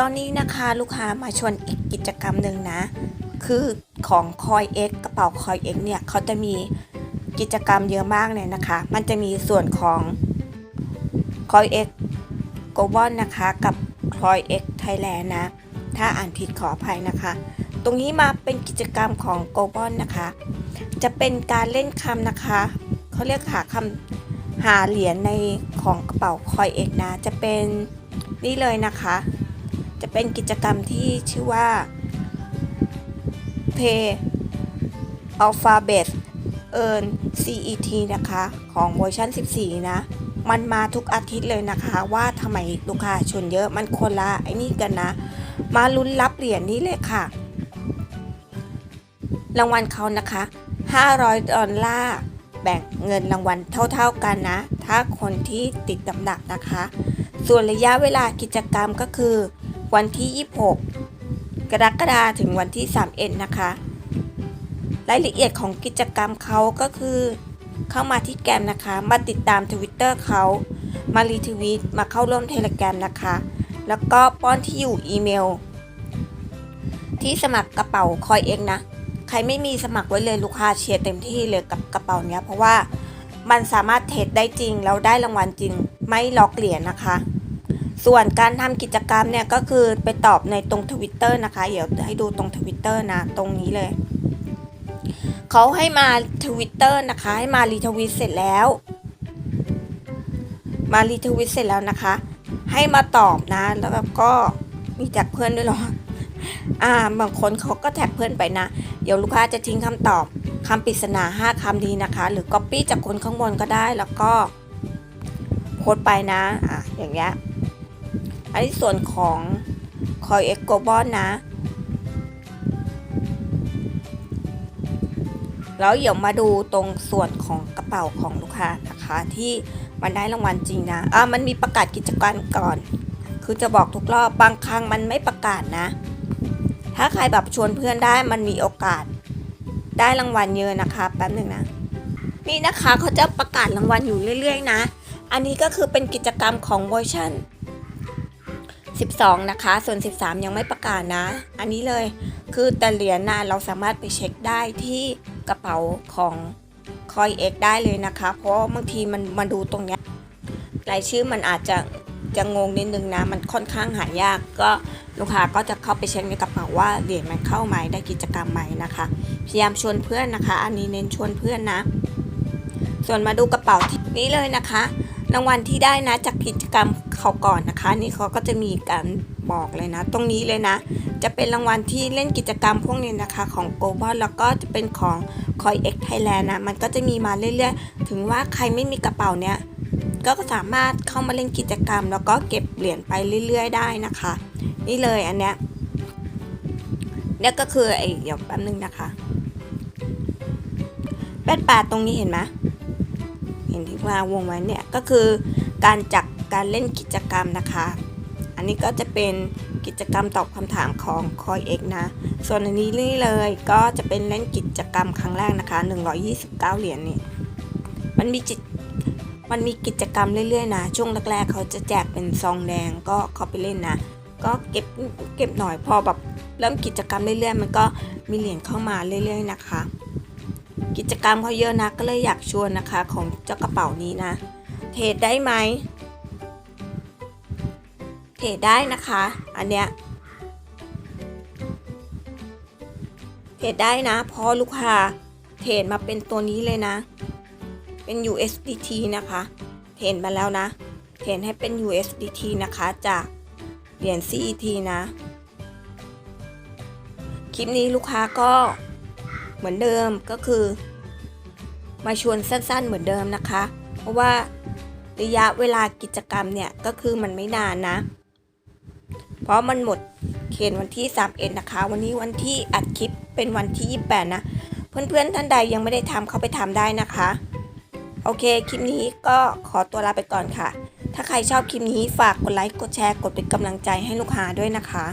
ตอนนี้นะคะลูกค้ามาชวนอีกกิจกรรมหนึ่งนะ คือของคอย X กกระเป๋าคอย X เนี่ยเขาจะมีกิจกรรมเยอะมากเลยนะคะ มันจะมีส่วนของคอย X g l o b a l นะคะกับคอย X Thailand นด์นะ ถ้าอ่านผิดขออภัยนะคะ ตรงนี้มาเป็นกิจกรรมของ g l o b a l นะคะ จะเป็นการเล่นคำนะคะเขาเรียกหาคำหาเหรียญในของกระเป๋าคอย X นะ จะเป็นนี่เลยนะคะ จะเป็นกิจกรรมที่ชื่อว่า Pay Alphabet Earn CET นะคะ ของเวอร์ชัน14 นะ มันมาทุกอาทิตย์เลยนะคะ ว่าทำไมลูกค้าชนเยอะมันคนละไอ้นี่กันนะ มาลุ้นรับเหรียญนี้เลยค่ะ รางวัลเขานะคะ 500 ดอลลาร์แบ่งเงินรางวัลเท่าๆกันนะ ถ้าคนที่ติดตำหนักนะคะ ส่วนระยะเวลากิจกรรมก็คือ วันที่ 26 กรกฎาคมถึงวันที่ 31 นะคะ รายละเอียดของกิจกรรมเขาก็คือ เข้ามาที่แกรมนะคะ มาติดตาม Twitter เขา มารีทวีต มาเข้าร่วมเทเลแกรมนะคะ แล้วก็ป้อนที่อยู่อีเมล ที่สมัครกระเป๋าคอยเองนะ ใครไม่มีสมัครไว้เลยลูกค้าเชียร์เต็มที่เลยกับกระเป๋าเนี้ยเพราะว่ามันสามารถเทรดได้จริงแล้วได้รางวัลจริง ไม่ล็อกเหรียญนะคะ ส่วนการทำกิจกรรมเนี่ยก็คือไปตอบในตรงทวิตเตอร์นะคะ เดี๋ยวให้ดูตรงทวิตเตอร์นะ ตรงนี้เลย เขาให้มาทวิตเตอร์นะคะ ให้มารีทวิตเสร็จแล้ว มารีทวิตเสร็จแล้วนะคะ ให้มาตอบนะ แล้วก็มีแท็กเพื่อนด้วยหรอ อ่า บางคนเขาก็แท็กเพื่อนไปนะ เดี๋ยวลูกค้าจะทิ้งคำตอบคำปริศนา 5คำดีนะคะ หรือ Copy จากคนข้างบนก็ได้ แล้วก็โพสไปนะ อะอย่างเงี้ย อันนี้ส่วนของ Coin X Global นะ แล้วเดี๋ยวมาดูตรงส่วนของกระเป๋าของลูกค้านะคะที่มันได้รางวัลจริงนะอ่ามันมีประกาศกิจการก่อน คือจะบอกทุกรอบบางครั้งมันไม่ประกาศนะ ถ้าใครแบบชวนเพื่อนได้มันมีโอกาสได้รางวัลเยอะนะคะแป๊บหนึ่งนะ นี่นะคะเขาจะประกาศรางวัลอยู่เรื่อย ๆ นะ อันนี้ก็คือเป็นกิจกรรมของเวอร์ชัน 12 นะคะ ส่วน 13 ยังไม่ประกาศนะ อันนี้เลยคือแต่เหรียญนะเราสามารถไปเช็คได้ที่กระเป๋าของคอยเอ็กได้เลยนะคะ เพราะบางทีมันมาดูตรงเนี้ยรายชื่อมันอาจจะจะงงนิดนึงนะ มันค่อนข้างหายากก็ลูกค้าก็จะเข้าไปเช็คในกระเป๋าว่าเหรียญมันเข้าไหมได้กิจกรรมไหมนะคะ พยายามชวนเพื่อนนะคะ อันนี้เน้นชวนเพื่อนนะ ส่วนมาดูกระเป๋าที่นี้เลยนะคะ รางวัลที่ได้นะจากกิจกรรม เขาก่อนนะคะ นี่เขาก็จะมีการบอกเลยนะ ตรงนี้เลยนะ จะเป็นรางวัลที่เล่นกิจกรรมพวกนี้นะคะ ของ g o b a l แล้วก็จะเป็นของ Coin X Thailand นะ มันก็จะมีมาเรื่อยๆ ถึงว่าใครไม่มีกระเป๋าเนี้ยก็สามารถเข้ามาเล่นกิจกรรม แล้วก็เก็บเหรียญไปเรื่อย ๆ ได้นะคะ นี่เลยอันเนี้ยเนี่ยก็คือไอ้เดี๋ยวแป๊บนึงนะคะแปดแปดตรงนี้เห็นไหมเห็นที่ว่าวงไว้เนี่ยก็คือการจัด การเล่นกิจกรรมนะคะ อันนี้ก็จะเป็นกิจกรรมตอบคำถามของคอยเอกนะ ส่วนอันนี้นี่เลยก็จะเป็นเล่นกิจกรรมครั้งแรกนะคะ 129 เหรียญนี่ มันมีจิตมันมีกิจกรรมเรื่อยๆนะ ช่วงแรกๆเขาจะแจกเป็นซองแดงก็เข้าไปเล่นนะ ก็เก็บเก็บหน่อยพอแบบเริ่มกิจกรรมเรื่อยๆ มันก็มีเหรียญเข้ามาเรื่อยๆนะคะ กิจกรรมเขาเยอะนะก็เลยอยากชวนนะคะของเจ้ากระเป๋านี้นะ เทรดได้ไหม เทรดได้นะคะ อันเนี้ยเทรดได้นะ เพราะลูกค้าเทรดมาเป็นตัวนี้เลยนะ เป็น USDT นะคะ เทรดมาแล้วนะ เทรดให้เป็น USDT นะคะจากเหรียญ CET นะ คลิปนี้ลูกค้าก็เหมือนเดิมก็คือ มาชวนสั้นๆเหมือนเดิมนะคะ เพราะว่าระยะเวลากิจกรรมเนี่ย ก็คือมันไม่นานนะ เพราะมันหมดเขตวันที่31นะคะ วันนี้วันที่อัดคลิปเป็นวันที่ 28 นะ เพื่อนๆท่านใดยังไม่ได้ทำเข้าไปทำได้นะคะ โอเค คลิปนี้ก็ขอตัวลาไปก่อนค่ะ ถ้าใครชอบคลิปนี้ฝากกดไลค์ กดแชร์ กดเป็นกำลังใจให้ลูกหาด้วยนะคะ